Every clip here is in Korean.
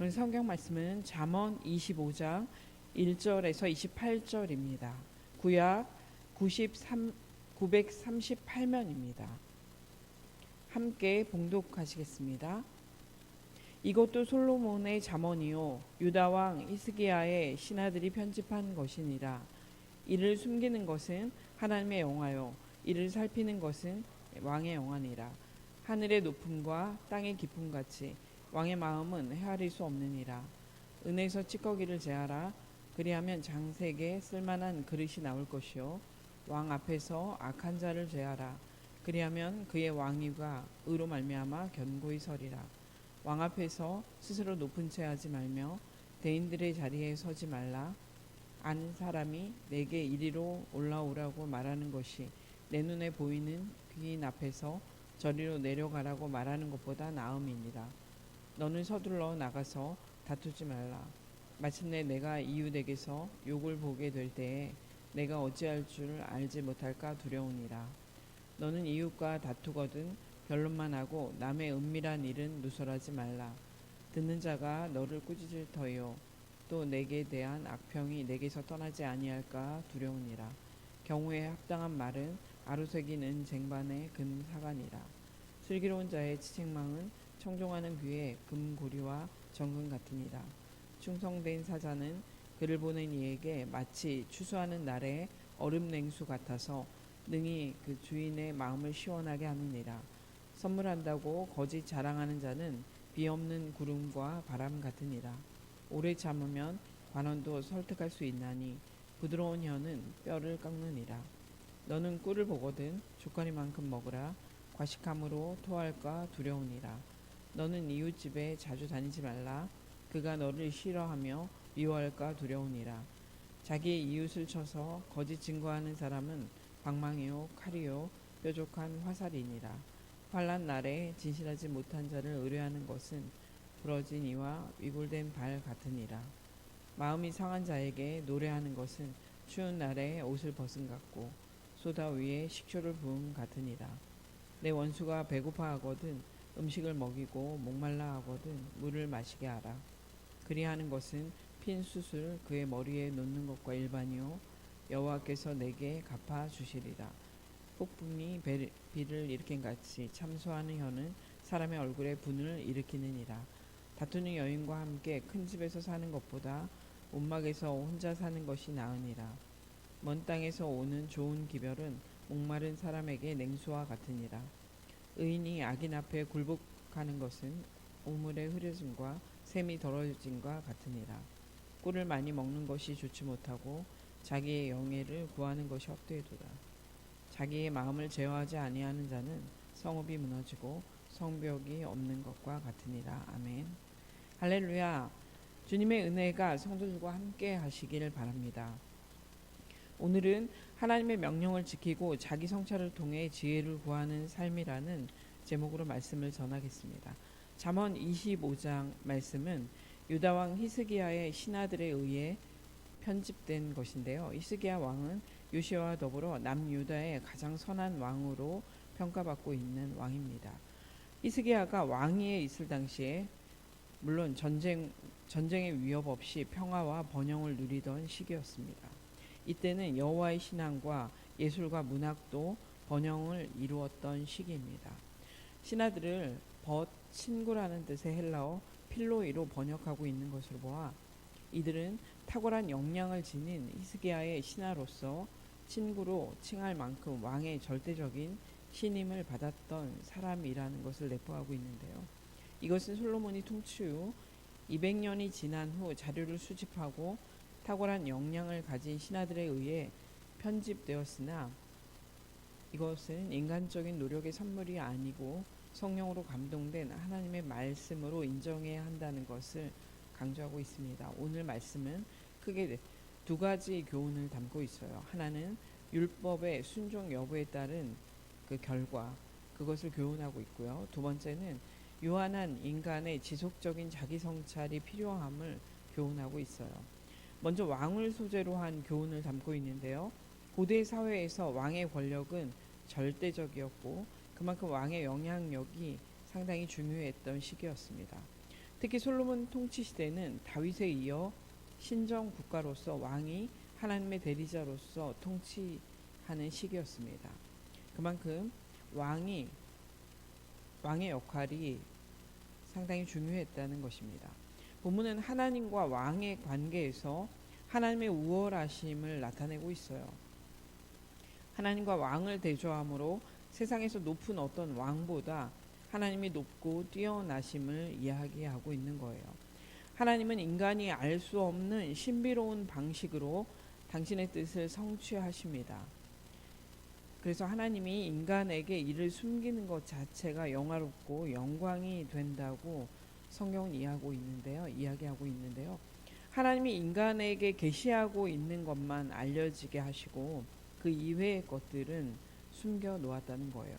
오늘 성경 말씀은 잠언 25장 1절에서 28절입니다. 구약 93 938면입니다. 함께 봉독하시겠습니다. 이것도 솔로몬의 잠언이요 유다 왕 히스기야의 신하들이 편집한 것이니라. 이를 숨기는 것은 하나님의 영화요 이를 살피는 것은 왕의 영화니라. 하늘의 높음과 땅의 깊음 같이 왕의 마음은 헤아릴 수 없느니라. 은에서 찌꺼기를 제하라. 그리하면 장색에 쓸만한 그릇이 나올 것이요 왕 앞에서 악한 자를 제하라. 그리하면 그의 왕위가 의로 말미암아 견고히 서리라. 왕 앞에서 스스로 높은 채 하지 말며 대인들의 자리에 서지 말라. 아는 사람이 내게 이리로 올라오라고 말하는 것이 내 눈에 보이는 귀인 앞에서 저리로 내려가라고 말하는 것보다 나음이니라. 너는 서둘러 나가서 다투지 말라. 마침내 내가 이웃에게서 욕을 보게 될 때에 내가 어찌할 줄 알지 못할까 두려우니라. 너는 이웃과 다투거든 변론만 하고 남의 은밀한 일은 누설하지 말라. 듣는 자가 너를 꾸짖을 터요. 또 내게 대한 악평이 내게서 떠나지 아니할까 두려우니라. 경우에 합당한 말은 아루새기는 쟁반의 금사관이라. 슬기로운 자의 치책망은 청종하는 귀에 금고리와 정금 같으니라. 충성된 사자는 그를 보는 이에게 마치 추수하는 날에 얼음 냉수 같아서 능히 그 주인의 마음을 시원하게 하느니라. 선물한다고 거짓 자랑하는 자는 비 없는 구름과 바람 같으니라. 오래 참으면 관원도 설득할 수 있나니 부드러운 혀는 뼈를 깎느니라. 너는 꿀을 보거든 주거리만큼 먹으라. 과식함으로 토할까 두려우니라. 너는 이웃집에 자주 다니지 말라. 그가 너를 싫어하며 미워할까 두려우니라. 자기의 이웃을 쳐서 거짓 증거하는 사람은 방망이요 칼이요 뾰족한 화살이니라. 환란 날에 진실하지 못한 자를 의뢰하는 것은 부러진 이와 위골된 발 같으니라. 마음이 상한 자에게 노래하는 것은 추운 날에 옷을 벗은 같고 소다 위에 식초를 부은 같으니라. 내 원수가 배고파하거든 음식을 먹이고 목말라 하거든 물을 마시게 하라. 그리하는 것은 핀 숯을 그의 머리에 놓는 것과 일반이요 여호와께서 내게 갚아 주시리라. 폭풍이 배- 비를 일으킨 같이 참소하는 혀는 사람의 얼굴에 분을 일으키느니라. 다투는 여인과 함께 큰 집에서 사는 것보다 온막에서 혼자 사는 것이 나으니라. 먼 땅에서 오는 좋은 기별은 목마른 사람에게 냉수와 같으니라. 의인이 악인 앞에 굴복하는 것은 우물의 흐려짐과 샘이 더러워짐과 같으니라. 꿀을 많이 먹는 것이 좋지 못하고 자기의 영예를 구하는 것이 헛되도다. 자기의 마음을 제어하지 아니하는 자는 성읍이 무너지고 성벽이 없는 것과 같으니라. 아멘. 할렐루야. 주님의 은혜가 성도들과 함께 하시기를 바랍니다. 오늘은 하나님의 명령을 지키고 자기 성찰을 통해 지혜를 구하는 삶이라는 제목으로 말씀을 전하겠습니다. 잠언 25장 말씀은 유다 왕 히스기야의 신하들에 의해 편집된 것인데요. 히스기야 왕은 요시아와 더불어 남유다의 가장 선한 왕으로 평가받고 있는 왕입니다. 히스기야가 왕위에 있을 당시에 물론 전쟁 전쟁의 위협 없이 평화와 번영을 누리던 시기였습니다. 이때는 여호와의 신앙과 예술과 문학도 번영을 이루었던 시기입니다. 신하들을 벗 친구라는 뜻의 헬라어 필로이로 번역하고 있는 것으로 보아 이들은 탁월한 역량을 지닌 히스기야의 신하로서 친구로 칭할 만큼 왕의 절대적인 신임을 받았던 사람이라는 것을 내포하고 있는데요. 이것은 솔로몬이 통치 후 200년이 지난 후 자료를 수집하고 탁월한 역량을 가진 신하들에 의해 편집되었으나 이것은 인간적인 노력의 선물이 아니고 성령으로 감동된 하나님의 말씀으로 인정해야 한다는 것을 강조하고 있습니다. 오늘 말씀은 크게 두 가지 교훈을 담고 있어요. 하나는 율법의 순종 여부에 따른 그 결과 그것을 교훈하고 있고요. 두 번째는 유한한 인간의 지속적인 자기 성찰이 필요함을 교훈하고 있어요. 먼저 왕을 소재로 한 교훈을 담고 있는데요. 고대 사회에서 왕의 권력은 절대적이었고 그만큼 왕의 영향력이 상당히 중요했던 시기였습니다. 특히 솔로몬 통치 시대는 다윗에 이어 신정 국가로서 왕이 하나님의 대리자로서 통치하는 시기였습니다. 그만큼 왕이 왕의 역할이 상당히 중요했다는 것입니다. 본문은 하나님과 왕의 관계에서 하나님의 우월하심을 나타내고 있어요. 하나님과 왕을 대조함으로 세상에서 높은 어떤 왕보다 하나님이 높고 뛰어나심을 이야기하고 있는 거예요. 하나님은 인간이 알 수 없는 신비로운 방식으로 당신의 뜻을 성취하십니다. 그래서 하나님이 인간에게 이를 숨기는 것 자체가 영화롭고 영광이 된다고 성경은 이해하고 있는데요. 이야기하고 있는데요. 하나님이 인간에게 계시하고 있는 것만 알려지게 하시고 그 이외의 것들은 숨겨 놓았다는 거예요.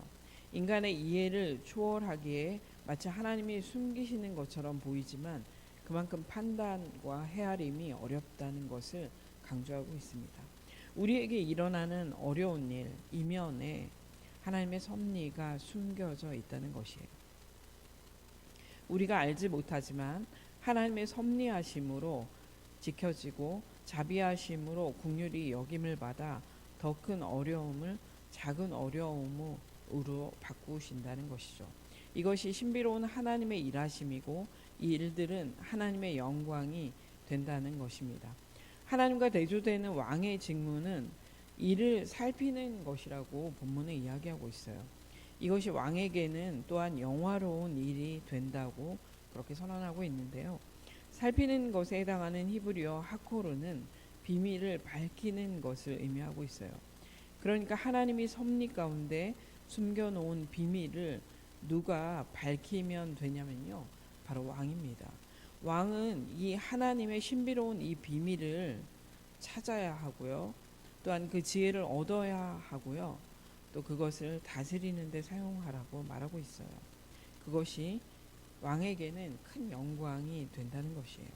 인간의 이해를 초월하기에 마치 하나님이 숨기시는 것처럼 보이지만 그만큼 판단과 헤아림이 어렵다는 것을 강조하고 있습니다. 우리에게 일어나는 어려운 일 이면에 하나님의 섭리가 숨겨져 있다는 것이에요. 우리가 알지 못하지만 하나님의 섭리하심으로 지켜지고 자비하심으로 국률이 여김을 받아 더 큰 어려움을 작은 어려움으로 바꾸신다는 것이죠. 이것이 신비로운 하나님의 일하심이고 이 일들은 하나님의 영광이 된다는 것입니다. 하나님과 대조되는 왕의 직무는 이를 살피는 것이라고 본문에 이야기하고 있어요. 이것이 왕에게는 또한 영화로운 일이 된다고 그렇게 선언하고 있는데요. 살피는 것에 해당하는 히브리어 하코르는 비밀을 밝히는 것을 의미하고 있어요. 그러니까 하나님이 섭리 가운데 숨겨놓은 비밀을 누가 밝히면 되냐면요. 바로 왕입니다. 왕은 이 하나님의 신비로운 이 비밀을 찾아야 하고요. 또한 그 지혜를 얻어야 하고요. 또 그것을 다스리는 데 사용하라고 말하고 있어요. 그것이 왕에게는 큰 영광이 된다는 것이에요.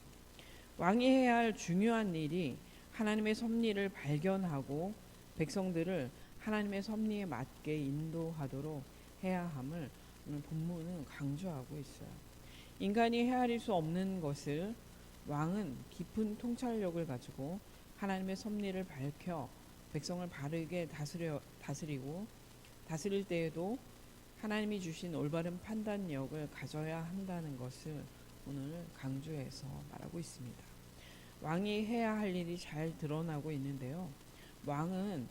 왕이 해야 할 중요한 일이 하나님의 섭리를 발견하고 백성들을 하나님의 섭리에 맞게 인도하도록 해야 함을 본문은 강조하고 있어요. 인간이 헤아릴 수 없는 것을 왕은 깊은 통찰력을 가지고 하나님의 섭리를 밝혀 백성을 바르게 다스려 다스리고 다스릴 때에도 하나님이 주신 올바른 판단력을 가져야 한다는 것을 오늘 강조해서 말하고 있습니다. 왕이 해야 할 일이 잘 드러나고 있는데요. 왕은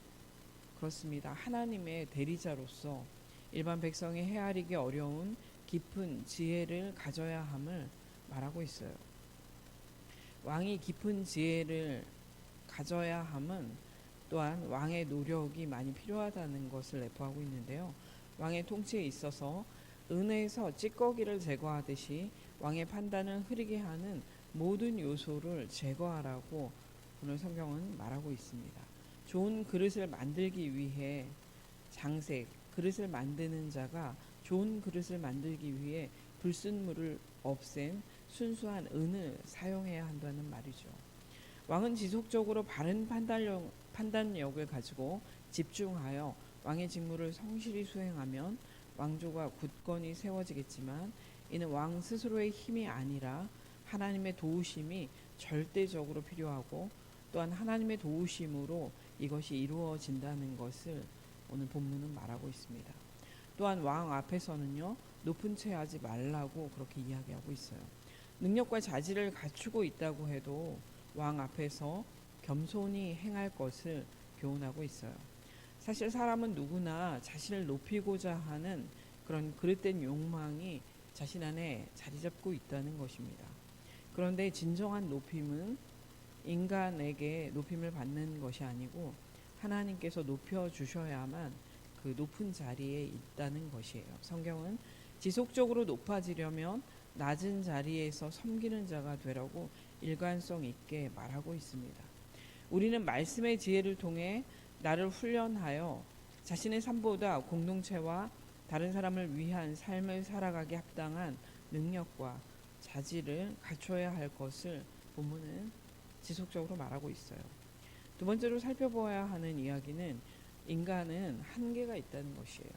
그렇습니다. 하나님의 대리자로서 일반 백성이 헤아리기 어려운 깊은 지혜를 가져야 함을 말하고 있어요. 왕이 깊은 지혜를 가져야 함은 또한 왕의 노력이 많이 필요하다는 것을 내포하고 있는데요. 왕의 통치에 있어서 은혜에서 찌꺼기를 제거하듯이 왕의 판단을 흐리게 하는 모든 요소를 제거하라고 오늘 성경은 말하고 있습니다. 좋은 그릇을 만들기 위해 장색 그릇을 만드는 자가 좋은 그릇을 만들기 위해 불순물을 없앤 순수한 은을 사용해야 한다는 말이죠. 왕은 지속적으로 바른 판단력, 판단력을 가지고 집중하여 왕의 직무를 성실히 수행하면 왕조가 굳건히 세워지겠지만 이는 왕 스스로의 힘이 아니라 하나님의 도우심이 절대적으로 필요하고 또한 하나님의 도우심으로 이것이 이루어진다는 것을 오늘 본문은 말하고 있습니다. 또한 왕 앞에서는요 높은 채 하지 말라고 그렇게 이야기하고 있어요. 능력과 자질을 갖추고 있다고 해도 왕 앞에서 겸손히 행할 것을 교훈하고 있어요. 사실 사람은 누구나 자신을 높이고자 하는 그런 그릇된 욕망이 자신 안에 자리 잡고 있다는 것입니다. 그런데 진정한 높임은 인간에게 높임을 받는 것이 아니고 하나님께서 높여 주셔야만 그 높은 자리에 있다는 것이에요. 성경은 지속적으로 높아지려면 낮은 자리에서 섬기는 자가 되라고 일관성 있게 말하고 있습니다. 우리는 말씀의 지혜를 통해 나를 훈련하여 자신의 삶보다 공동체와 다른 사람을 위한 삶을 살아가기 합당한 능력과 자질을 갖춰야 할 것을 본문은 지속적으로 말하고 있어요. 두 번째로 살펴보아야 하는 이야기는 인간은 한계가 있다는 것이에요.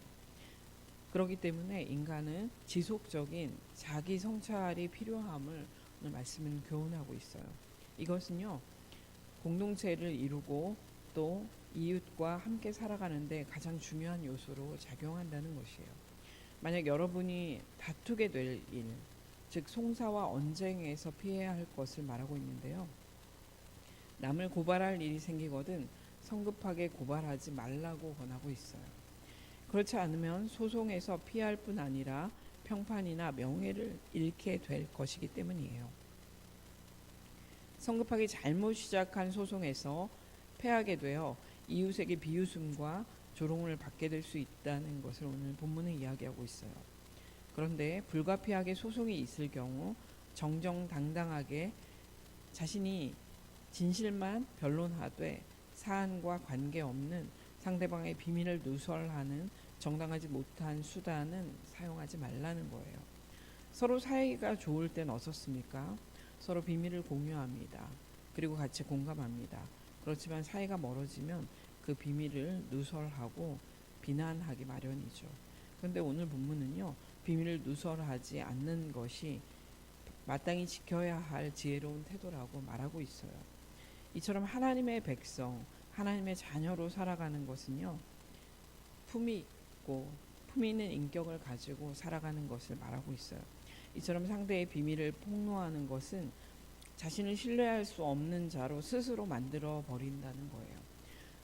그렇기 때문에 인간은 지속적인 자기 성찰이 필요함을 오늘 말씀은 교훈하고 있어요. 이것은요 공동체를 이루고 또 이웃과 함께 살아가는데 가장 중요한 요소로 작용한다는 것이에요. 만약 여러분이 다투게 될 일, 즉 송사와 언쟁에서 피해야 할 것을 말하고 있는데요. 남을 고발할 일이 생기거든 성급하게 고발하지 말라고 권하고 있어요. 그렇지 않으면 소송에서 피할 뿐 아니라 평판이나 명예를 잃게 될 것이기 때문이에요. 성급하게 잘못 시작한 소송에서 패하게 되어 이웃에게 비웃음과 조롱을 받게 될 수 있다는 것을 오늘 본문은 이야기하고 있어요. 그런데 불가피하게 소송이 있을 경우 정정당당하게 자신이 진실만 변론하되 사안과 관계없는 상대방의 비밀을 누설하는 정당하지 못한 수단은 사용하지 말라는 거예요. 서로 사이가 좋을 땐 어떻습니까? 서로 비밀을 공유합니다. 그리고 같이 공감합니다. 그렇지만 사이가 멀어지면 그 비밀을 누설하고 비난하기 마련이죠. 그런데 오늘 본문은요, 비밀을 누설하지 않는 것이 마땅히 지켜야 할 지혜로운 태도라고 말하고 있어요. 이처럼 하나님의 백성, 하나님의 자녀로 살아가는 것은요, 품이 있고, 품이 있는 인격을 가지고 살아가는 것을 말하고 있어요. 이처럼 상대의 비밀을 폭로하는 것은 자신을 신뢰할 수 없는 자로 스스로 만들어 버린다는 거예요.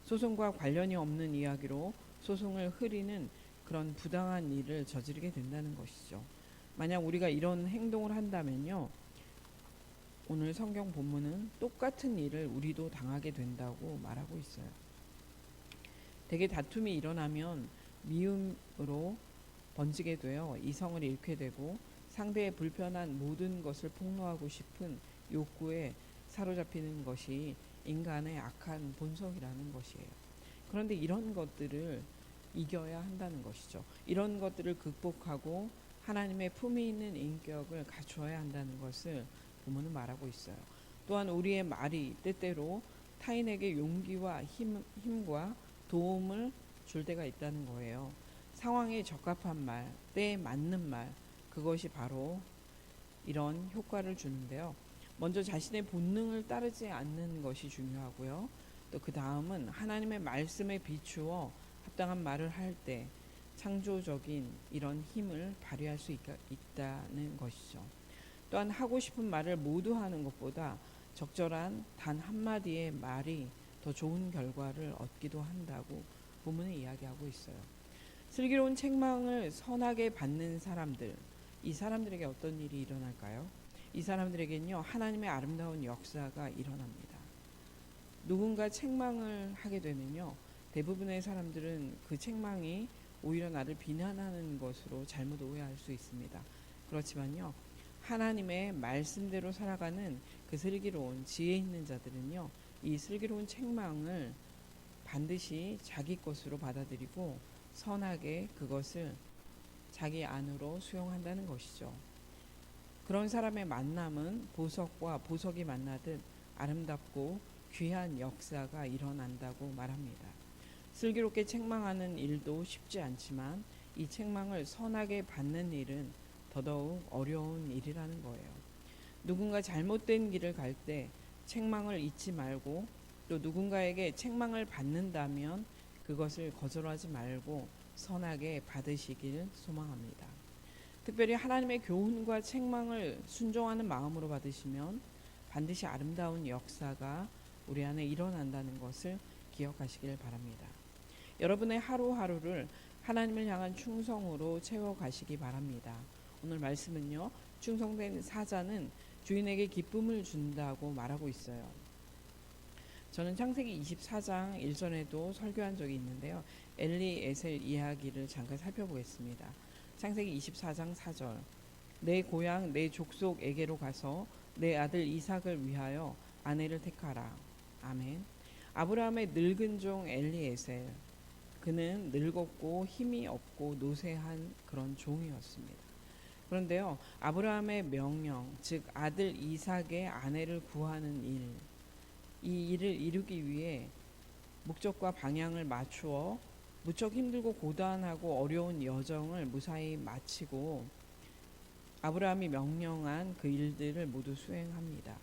소송과 관련이 없는 이야기로 소송을 흐리는 그런 부당한 일을 저지르게 된다는 것이죠. 만약 우리가 이런 행동을 한다면요. 오늘 성경 본문은 똑같은 일을 우리도 당하게 된다고 말하고 있어요. 대개 다툼이 일어나면 미움으로 번지게 되어 이성을 잃게 되고 상대의 불편한 모든 것을 폭로하고 싶은 욕구에 사로잡히는 것이 인간의 악한 본성이라는 것이에요. 그런데 이런 것들을 이겨야 한다는 것이죠. 이런 것들을 극복하고 하나님의 품이 있는 인격을 갖추어야 한다는 것을 부모는 말하고 있어요. 또한 우리의 말이 때때로 타인에게 용기와 힘, 힘과 도움을 줄 때가 있다는 거예요. 상황에 적합한 말, 때에 맞는 말, 그것이 바로 이런 효과를 주는데요. 먼저 자신의 본능을 따르지 않는 것이 중요하고요. 또 그 다음은 하나님의 말씀에 비추어 합당한 말을 할 때 창조적인 이런 힘을 발휘할 수 있, 있다는 것이죠. 또한 하고 싶은 말을 모두 하는 것보다 적절한 단 한마디의 말이 더 좋은 결과를 얻기도 한다고 본문은 이야기하고 있어요. 슬기로운 책망을 선하게 받는 사람들, 이 사람들에게 어떤 일이 일어날까요? 이 사람들에게는요, 하나님의 아름다운 역사가 일어납니다. 누군가 책망을 하게 되면요, 대부분의 사람들은 그 책망이 오히려 나를 비난하는 것으로 잘못 오해할 수 있습니다. 그렇지만요, 하나님의 말씀대로 살아가는 그 슬기로운 지혜 있는 자들은요, 이 슬기로운 책망을 반드시 자기 것으로 받아들이고 선하게 그것을 자기 안으로 수용한다는 것이죠. 그런 사람의 만남은 보석과 보석이 만나듯 아름답고 귀한 역사가 일어난다고 말합니다. 슬기롭게 책망하는 일도 쉽지 않지만 이 책망을 선하게 받는 일은 더더욱 어려운 일이라는 거예요. 누군가 잘못된 길을 갈 때 책망을 잊지 말고 또 누군가에게 책망을 받는다면 그것을 거절하지 말고 선하게 받으시길 소망합니다. 특별히 하나님의 교훈과 책망을 순종하는 마음으로 받으시면 반드시 아름다운 역사가 우리 안에 일어난다는 것을 기억하시길 바랍니다. 여러분의 하루하루를 하나님을 향한 충성으로 채워 가시기 바랍니다. 오늘 말씀은요, 충성된 사자는 주인에게 기쁨을 준다고 말하고 있어요. 저는 창세기 24장 일전에도 설교한 적이 있는데요. 엘리 에셀 이야기를 잠깐 살펴보겠습니다. 창세기 24장 4절. 내 고향 내 족속에게로 가서 내 아들 이삭을 위하여 아내를 택하라. 아멘. 아브라함의 늙은 종 엘리에셀. 그는 늙었고 힘이 없고 노쇠한 그런 종이었습니다. 그런데요, 아브라함의 명령, 즉 아들 이삭의 아내를 구하는 일, 이 일을 이루기 위해 목적과 방향을 맞추어 무척 힘들고 고단하고 어려운 여정을 무사히 마치고 아브라함이 명령한 그 일들을 모두 수행합니다.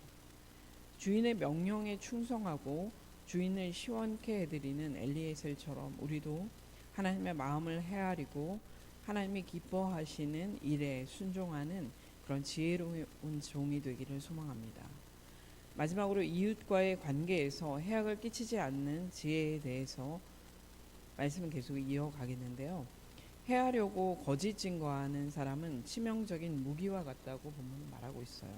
주인의 명령에 충성하고 주인을 시원케 해드리는 엘리에셀처럼 우리도 하나님의 마음을 헤아리고 하나님이 기뻐하시는 일에 순종하는 그런 지혜로운 종이 되기를 소망합니다. 마지막으로 이웃과의 관계에서 해악을 끼치지 않는 지혜에 대해서 말씀은 계속 이어가겠는데요. 해하려고 거짓 증거하는 사람은 치명적인 무기와 같다고 본문은 말하고 있어요.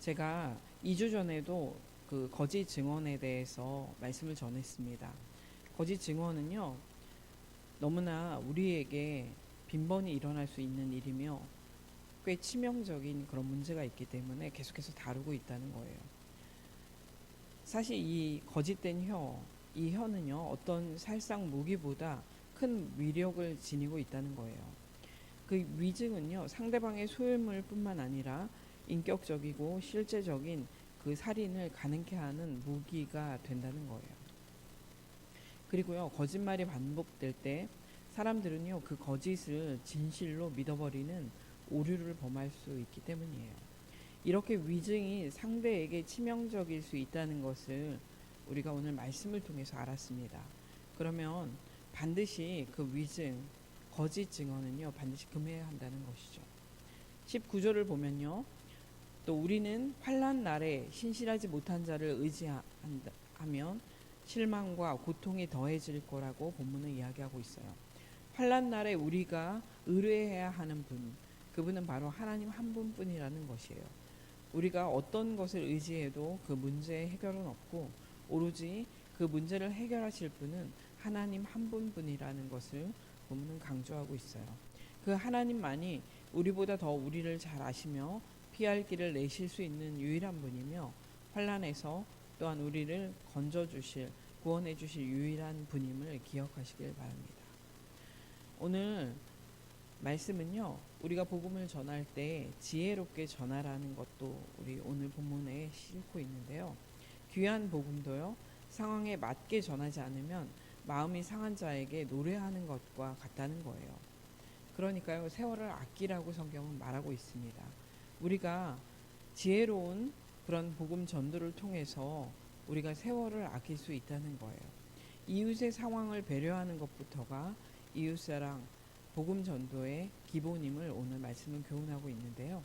제가 2주 전에도 그 거짓 증언에 대해서 말씀을 전했습니다. 거짓 증언은요, 너무나 우리에게 빈번히 일어날 수 있는 일이며 꽤 치명적인 그런 문제가 있기 때문에 계속해서 다루고 있다는 거예요. 사실 이 거짓된 혀, 이 혀는요, 어떤 살상 무기보다 큰 위력을 지니고 있다는 거예요. 그 위증은요, 상대방의 소유물뿐만 아니라 인격적이고 실제적인 그 살인을 가능케 하는 무기가 된다는 거예요. 그리고요, 거짓말이 반복될 때 사람들은요, 그 거짓을 진실로 믿어버리는 오류를 범할 수 있기 때문이에요. 이렇게 위증이 상대에게 치명적일 수 있다는 것을 우리가 오늘 말씀을 통해서 알았습니다. 그러면 반드시 그 위증, 거짓 증언은요, 반드시 금해야 한다는 것이죠. 19절을 보면요. 또 우리는 환란 날에 신실하지 못한 자를 의지하면 실망과 고통이 더해질 거라고 본문은 이야기하고 있어요. 환란 날에 우리가 의뢰해야 하는 분, 그분은 바로 하나님 한 분뿐이라는 것이에요. 우리가 어떤 것을 의지해도 그 문제의 해결은 없고 오로지 그 문제를 해결하실 분은 하나님 한 분뿐이라는 것을 본문은 강조하고 있어요. 그 하나님만이 우리보다 더 우리를 잘 아시며 피할 길을 내실 수 있는 유일한 분이며 환란에서 또한 우리를 건져 주실 구원해 주실 유일한 분임을 기억하시길 바랍니다. 오늘 말씀은요. 우리가 복음을 전할 때 지혜롭게 전하라는 것도 우리 오늘 본문에 싣고 있는데요. 귀한 복음도요. 상황에 맞게 전하지 않으면 마음이 상한 자에게 노래하는 것과 같다는 거예요. 그러니까요. 세월을 아끼라고 성경은 말하고 있습니다. 우리가 지혜로운 그런 복음 전도를 통해서 우리가 세월을 아낄 수 있다는 거예요. 이웃의 상황을 배려하는 것부터가 이웃사랑, 복음 전도의 기본임을 오늘 말씀은 교훈하고 있는데요.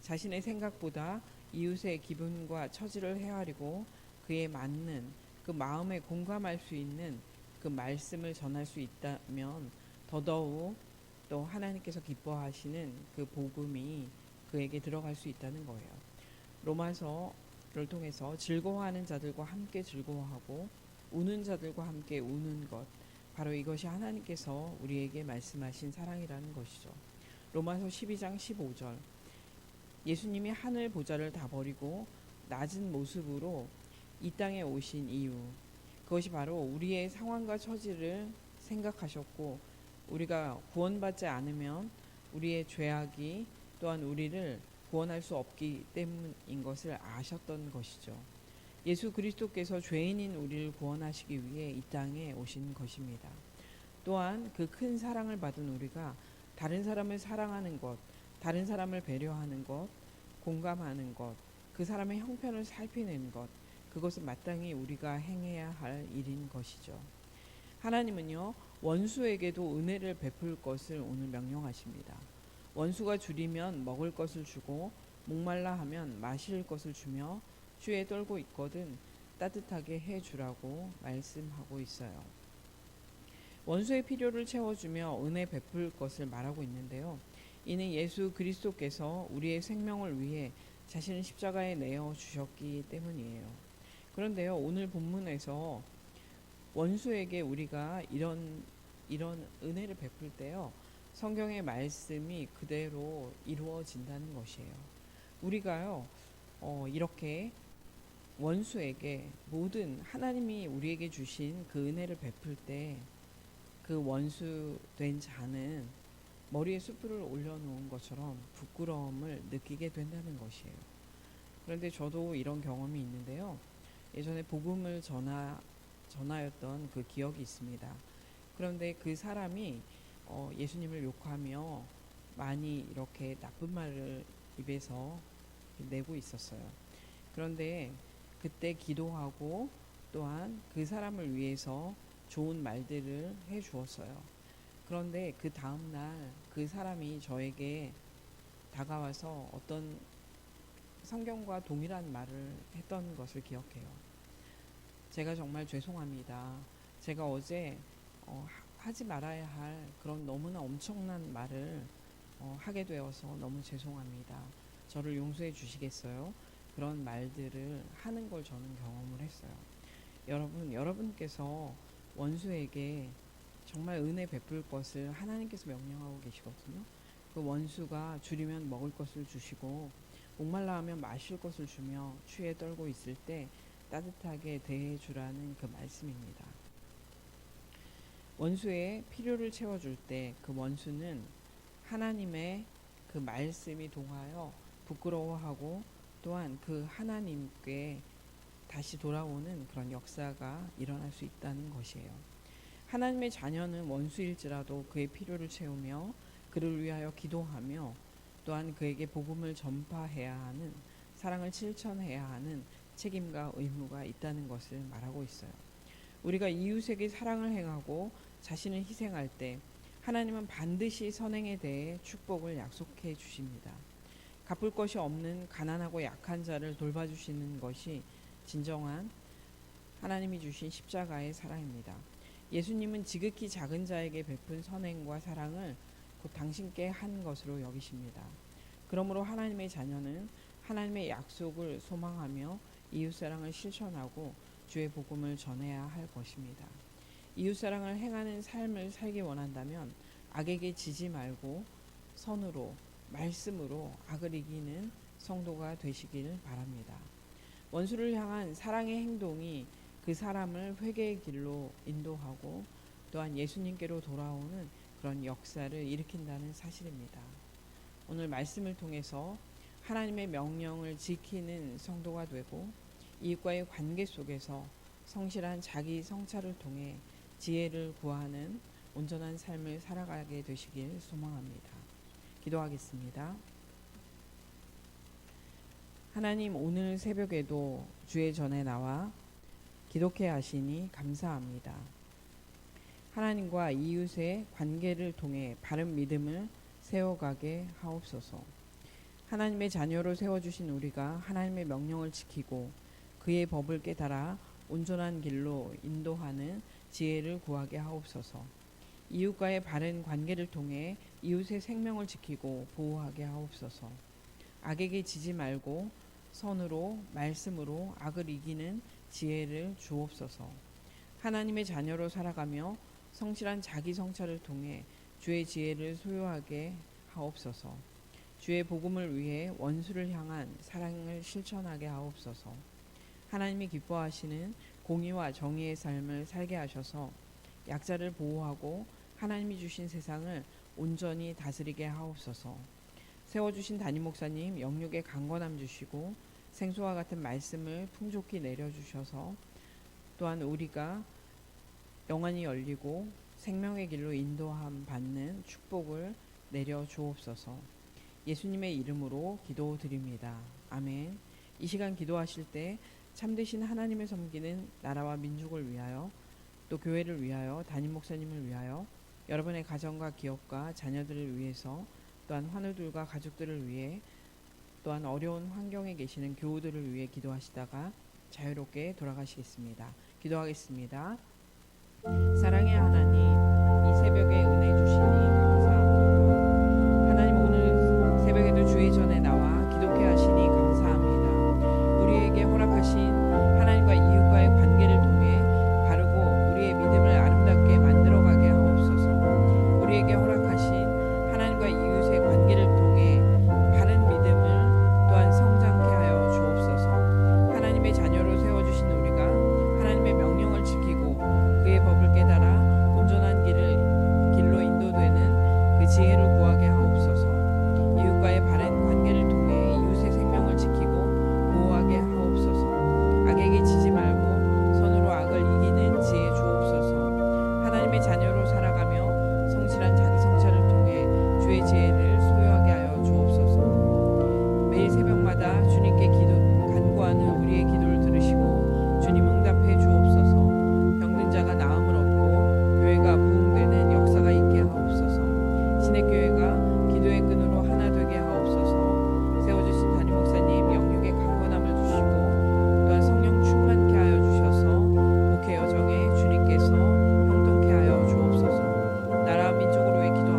자신의 생각보다 이웃의 기분과 처지를 헤아리고 그에 맞는 그 마음에 공감할 수 있는 그 말씀을 전할 수 있다면 더더욱 또 하나님께서 기뻐하시는 그 복음이 그에게 들어갈 수 있다는 거예요. 로마서를 통해서 즐거워하는 자들과 함께 즐거워하고 우는 자들과 함께 우는 것 바로 이것이 하나님께서 우리에게 말씀하신 사랑이라는 것이죠. 로마서 12장 15절 예수님이 하늘 보좌를 다 버리고 낮은 모습으로 이 땅에 오신 이유 그것이 바로 우리의 상황과 처지를 생각하셨고 우리가 구원받지 않으면 우리의 죄악이 또한 우리를 구원할 수 없기 때문인 것을 아셨던 것이죠. 예수 그리스도께서 죄인인 우리를 구원하시기 위해 이 땅에 오신 것입니다. 또한 그 큰 사랑을 받은 우리가 다른 사람을 사랑하는 것, 다른 사람을 배려하는 것, 공감하는 것, 그 사람의 형편을 살피는 것, 그것은 마땅히 우리가 행해야 할 일인 것이죠. 하나님은요, 원수에게도 은혜를 베풀 것을 오늘 명령하십니다. 원수가 줄이면 먹을 것을 주고, 목말라 하면 마실 것을 주며, 주에 떨고 있거든 따뜻하게 해 주라고 말씀하고 있어요. 원수의 필요를 채워주며 은혜 베풀 것을 말하고 있는데요. 이는 예수 그리스도께서 우리의 생명을 위해 자신을 십자가에 내어 주셨기 때문이에요. 그런데요, 오늘 본문에서 원수에게 우리가 이런 이런 은혜를 베풀 때요, 성경의 말씀이 그대로 이루어진다는 것이에요. 우리가요, 어, 이렇게 원수에게 모든 하나님이 우리에게 주신 그 은혜를 베풀 때 그 원수 된 자는 머리에 숯불을 올려놓은 것처럼 부끄러움을 느끼게 된다는 것이에요. 그런데 저도 이런 경험이 있는데요. 예전에 복음을 전하 전하였던 그 기억이 있습니다. 그런데 그 사람이 어, 예수님을 욕하며 많이 이렇게 나쁜 말을 입에서 내고 있었어요. 그런데 그때 기도하고 또한 그 사람을 위해서 좋은 말들을 해 주었어요. 그런데 그 다음 날 그 사람이 저에게 다가와서 어떤 성경과 동일한 말을 했던 것을 기억해요. 제가 정말 죄송합니다. 제가 어제 어, 하- 하지 말아야 할 그런 너무나 엄청난 말을 어, 하게 되어서 너무 죄송합니다. 저를 용서해 주시겠어요? 그런 말들을 하는 걸 저는 경험을 했어요. 여러분, 여러분께서 원수에게 정말 은혜 베풀 것을 하나님께서 명령하고 계시거든요. 그 원수가 줄이면 먹을 것을 주시고 목말라 하면 마실 것을 주며 추에 떨고 있을 때 따뜻하게 대해 주라는 그 말씀입니다. 원수의 필요를 채워줄 때 그 원수는 하나님의 그 말씀이 동하여 부끄러워하고 또한 그 하나님께 다시 돌아오는 그런 역사가 일어날 수 있다는 것이에요. 하나님의 자녀는 원수일지라도 그의 필요를 채우며 그를 위하여 기도하며 또한 그에게 복음을 전파해야 하는 사랑을 실천해야 하는 책임과 의무가 있다는 것을 말하고 있어요. 우리가 이웃에게 사랑을 행하고 자신을 희생할 때 하나님은 반드시 선행에 대해 축복을 약속해 주십니다. 갚을 것이 없는 가난하고 약한 자를 돌봐주시는 것이 진정한 하나님이 주신 십자가의 사랑입니다. 예수님은 지극히 작은 자에게 베푼 선행과 사랑을 곧 당신께 한 것으로 여기십니다. 그러므로 하나님의 자녀는 하나님의 약속을 소망하며 이웃사랑을 실천하고 주의 복음을 전해야 할 것입니다. 이웃사랑을 행하는 삶을 살기 원한다면 악에게 지지 말고 선으로 말씀으로 악을 이기는 성도가 되시길 바랍니다. 원수를 향한 사랑의 행동이 그 사람을 회개의 길로 인도하고 또한 예수님께로 돌아오는 그런 역사를 일으킨다는 사실입니다. 오늘 말씀을 통해서 하나님의 명령을 지키는 성도가 되고 이웃과의 관계 속에서 성실한 자기 성찰을 통해 지혜를 구하는 온전한 삶을 살아가게 되시길 소망합니다. 기도하겠습니다. 하나님 오늘 새벽에도 주의 전에 나와 기독해 하시니 감사합니다. 하나님과 이웃의 관계를 통해 바른 믿음을 세워가게 하옵소서. 하나님의 자녀로 세워주신 우리가 하나님의 명령을 지키고 그의 법을 깨달아 온전한 길로 인도하는 지혜를 구하게 하옵소서. 이웃과의 바른 관계를 통해 이웃의 생명을 지키고 보호하게 하옵소서. 악에게 지지 말고 선으로 말씀으로 악을 이기는 지혜를 주옵소서. 하나님의 자녀로 살아가며 성실한 자기 성찰을 통해 주의 지혜를 소유하게 하옵소서. 주의 복음을 위해 원수를 향한 사랑을 실천하게 하옵소서. 하나님이 기뻐하시는 공의와 정의의 삶을 살게 하셔서 약자를 보호하고 하나님이 주신 세상을 온전히 다스리게 하옵소서. 세워주신 담임 목사님 영육의 강건함 주시고 생수와 같은 말씀을 풍족히 내려주셔서 또한 우리가 영안이 열리고 생명의 길로 인도함 받는 축복을 내려 주옵소서. 예수님의 이름으로 기도드립니다. 아멘. 이 시간 기도하실 때 참되신 하나님을 섬기는 나라와 민족을 위하여 또 교회를 위하여 담임 목사님을 위하여 여러분의 가정과 기업과 자녀들을 위해서 또한 환우들과 가족들을 위해 또한 어려운 환경에 계시는 교우들을 위해 기도하시다가 자유롭게 돌아가시겠습니다. 기도하겠습니다. 사랑의 하나님